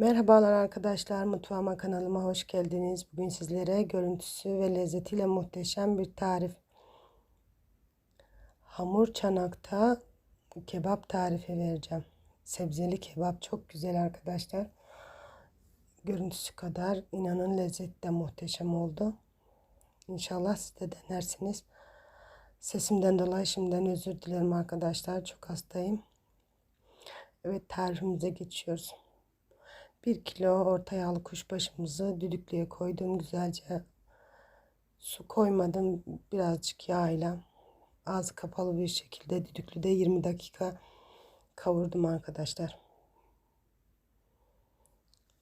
Merhabalar arkadaşlar, mutfağıma kanalıma hoş geldiniz. Bugün sizlere görüntüsü ve lezzetiyle muhteşem bir tarif. Hamur çanakta kebap tarifi vereceğim. Sebzeli kebap çok güzel arkadaşlar. Görüntüsü kadar inanın lezzeti de muhteşem oldu. İnşallah siz de denersiniz. Sesimden dolayı şimdiden özür dilerim arkadaşlar. Çok hastayım. Evet tarifimize geçiyoruz. 1 kilo orta yağlı kuşbaşımızı düdüklüye koydum. Güzelce su koymadım. Birazcık yağıyla ağzı kapalı bir şekilde düdüklüde 20 dakika kavurdum arkadaşlar.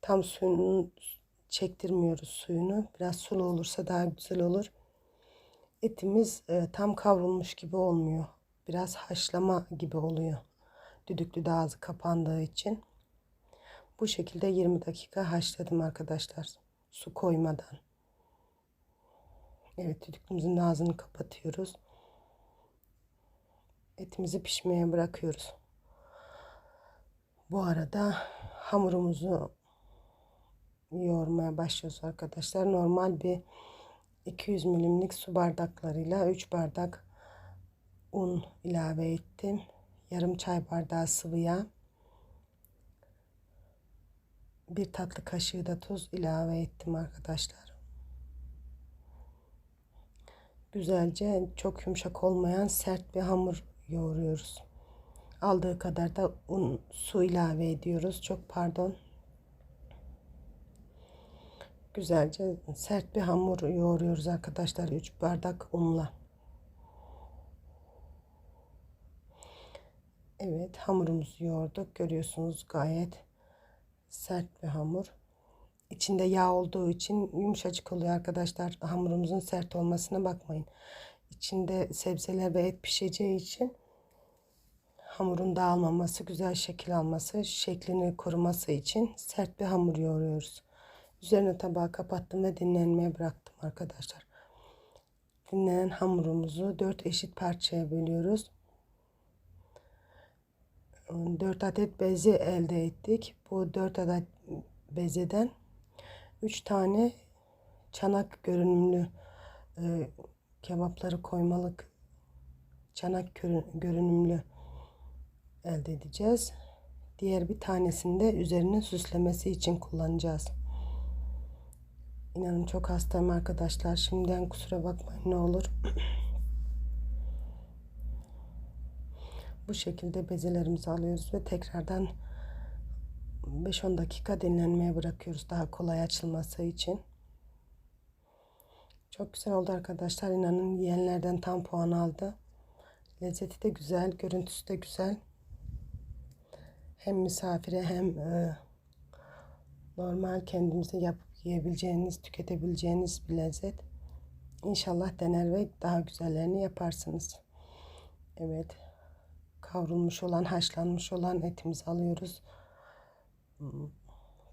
Tam suyunu çektirmiyoruz suyunu. Biraz sulu olursa daha güzel olur. Etimiz e, tam kavrulmuş gibi olmuyor. Biraz haşlama gibi oluyor. Düdüklüde ağzı kapandığı için. Bu şekilde 20 dakika haşladım arkadaşlar. Su koymadan. Evet düdüklümüzün ağzını kapatıyoruz. Etimizi pişmeye bırakıyoruz. Bu arada hamurumuzu yoğurmaya başlıyoruz arkadaşlar. Normal bir 200 milimlik su bardaklarıyla 3 bardak un ilave ettim. Yarım çay bardağı sıvı yağ bir tatlı kaşığı da tuz ilave ettim arkadaşlar. Güzelce çok yumuşak olmayan sert bir hamur yoğuruyoruz. Aldığı kadar da un su ilave ediyoruz. Çok pardon. Güzelce sert bir hamur yoğuruyoruz arkadaşlar 3 bardak unla. Evet hamurumuzu yoğurduk. Görüyorsunuz gayet sert bir hamur. İçinde yağ olduğu için yumuşacık oluyor arkadaşlar. Hamurumuzun sert olmasına bakmayın. İçinde sebzeler ve et pişeceği için hamurun dağılmaması, güzel şekil alması, şeklini koruması için sert bir hamur yoğuruyoruz. Üzerine tabağı kapattım ve dinlenmeye bıraktım arkadaşlar. Dinlenen hamurumuzu 4 eşit parçaya bölüyoruz. 4 adet bezi elde ettik. Bu 4 adet bezeden 3 tane çanak görünümlü e, kebapları koymalık çanak görünümlü elde edeceğiz. Diğer bir tanesini de üzerine süslemesi için kullanacağız. İnanın çok hastayım arkadaşlar. Şimdiden kusura bakmayın ne olur. Bu şekilde bezelerimizi alıyoruz ve tekrardan 5-10 dakika dinlenmeye bırakıyoruz daha kolay açılması için. Çok güzel oldu arkadaşlar. İnanın yiyenlerden tam puan aldı. Lezzeti de güzel, görüntüsü de güzel. Hem misafire hem e, normal kendimize yapıp yiyebileceğiniz, tüketebileceğiniz bir lezzet. İnşallah dener ve daha güzellerini yaparsınız. Evet kavrulmuş olan, haşlanmış olan etimizi alıyoruz.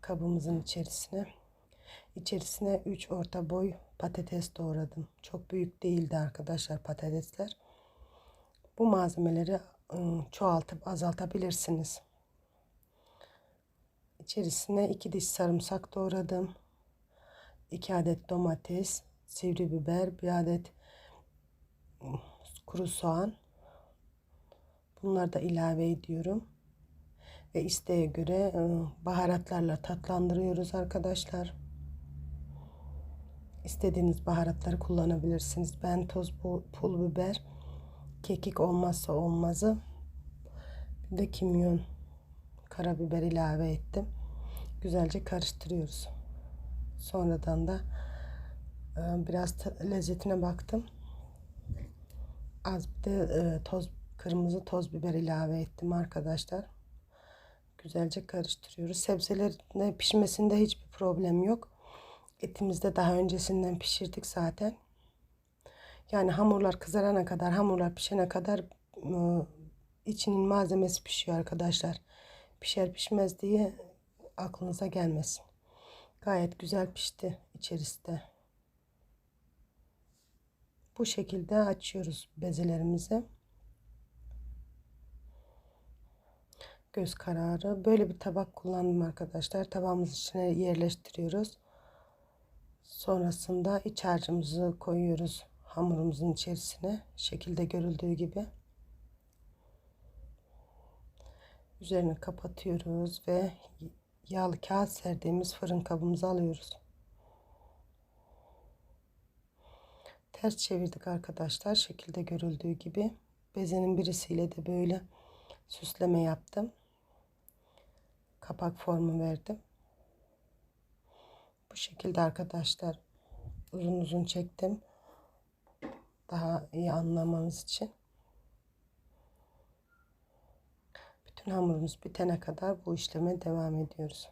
Kabımızın içerisine. İçerisine 3 orta boy patates doğradım. Çok büyük değildi arkadaşlar patatesler. Bu malzemeleri ıı, çoğaltıp azaltabilirsiniz. İçerisine 2 diş sarımsak doğradım. 2 adet domates, sivri biber, bir adet ıı, kuru soğan, Bunları da ilave ediyorum. Ve isteğe göre e, baharatlarla tatlandırıyoruz arkadaşlar. İstediğiniz baharatları kullanabilirsiniz. Ben toz pul biber, kekik olmazsa olmazı. Bir de kimyon, karabiber ilave ettim. Güzelce karıştırıyoruz. Sonradan da e, biraz lezzetine baktım. Az bir de e, toz kırmızı toz biber ilave ettim arkadaşlar. Güzelce karıştırıyoruz. Sebzelerin pişmesinde hiçbir problem yok. Etimizi de daha öncesinden pişirdik zaten. Yani hamurlar kızarana kadar, hamurlar pişene kadar ıı, içinin malzemesi pişiyor arkadaşlar. Pişer pişmez diye aklınıza gelmesin. Gayet güzel pişti içerisi de. Bu şekilde açıyoruz bezelerimizi. Göz kararı. Böyle bir tabak kullandım arkadaşlar. Tabağımızın içine yerleştiriyoruz. Sonrasında iç harcımızı koyuyoruz hamurumuzun içerisine. Şekilde görüldüğü gibi. Üzerini kapatıyoruz ve yağlı kağıt serdiğimiz fırın kabımızı alıyoruz. Ters çevirdik arkadaşlar. Şekilde görüldüğü gibi. Bezenin birisiyle de böyle süsleme yaptım. Kapak formu verdim. Bu şekilde arkadaşlar uzun uzun çektim. Daha iyi anlamanız için. Bütün hamurumuz bitene kadar bu işleme devam ediyoruz.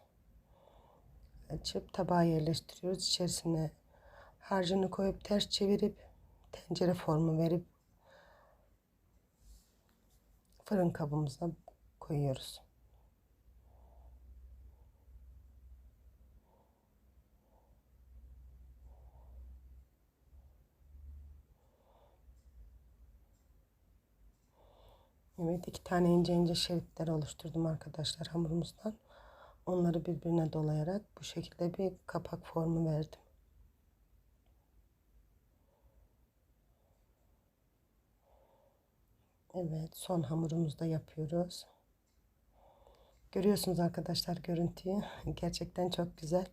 Açıp tabağa yerleştiriyoruz. İçerisine harcını koyup ters çevirip tencere formu verip fırın kabımıza koyuyoruz. Evet iki tane ince ince şeritler oluşturdum arkadaşlar hamurumuzdan. Onları birbirine dolayarak bu şekilde bir kapak formu verdim. Evet son hamurumuzu da yapıyoruz. Görüyorsunuz arkadaşlar görüntüyü. Gerçekten çok güzel.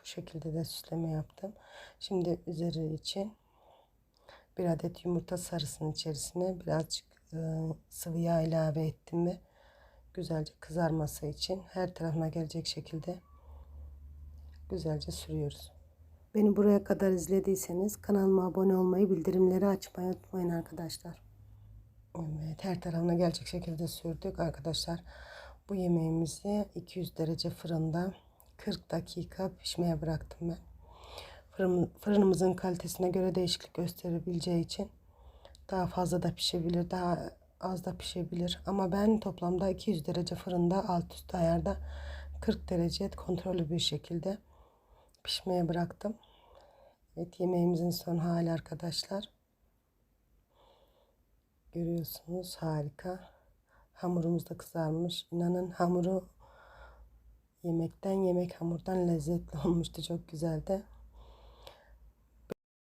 Bu şekilde de süsleme yaptım. Şimdi üzeri için bir adet yumurta sarısının içerisine birazcık e, sıvı yağ ilave ettim ve güzelce kızarması için her tarafına gelecek şekilde güzelce sürüyoruz. Beni buraya kadar izlediyseniz kanalıma abone olmayı, bildirimleri açmayı unutmayın arkadaşlar. Evet, her tarafına gelecek şekilde sürdük arkadaşlar. Bu yemeğimizi 200 derece fırında 40 dakika pişmeye bıraktım ben. Fırın, fırınımızın kalitesine göre değişiklik gösterebileceği için daha fazla da pişebilir, daha az da pişebilir. Ama ben toplamda 200 derece fırında alt üst ayarda 40 derece kontrollü bir şekilde pişmeye bıraktım. Evet yemeğimizin son hali arkadaşlar. Görüyorsunuz harika. Hamurumuz da kızarmış. İnanın hamuru yemekten yemek hamurdan lezzetli olmuştu. Çok güzeldi.